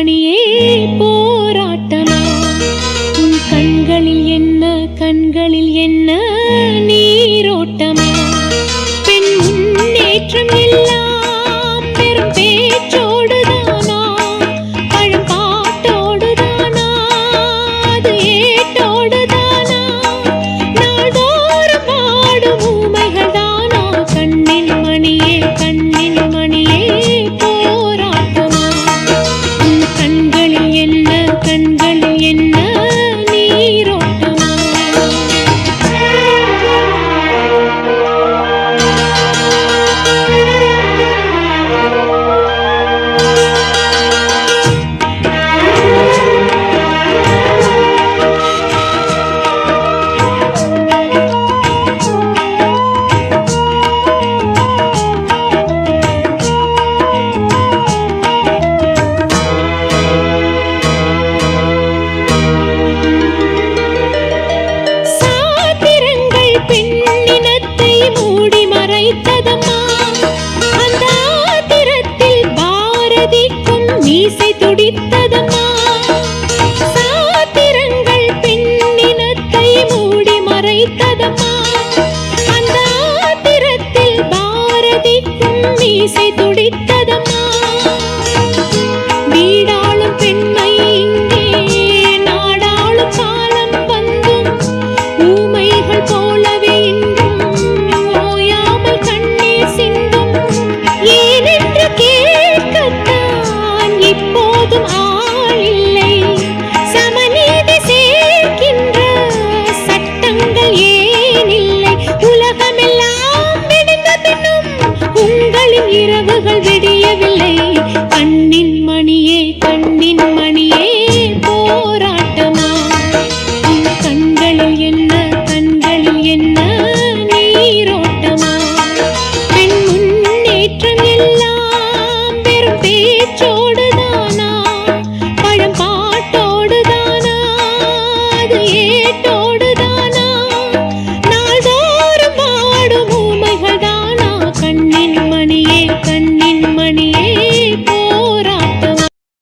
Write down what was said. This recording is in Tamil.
மணியே மூடி மறைத்ததம்மா. அந்த ஆத்திரத்தில் பாரதிக்கும் மீசை துடித்ததம்மா. சாத்திரங்கள் பெண்ணினத்தை மூடி மறைத்ததம்மா. அந்த ஆத்திரத்தில் பாரதிக்கும் மீசை துடித்ததம்மா.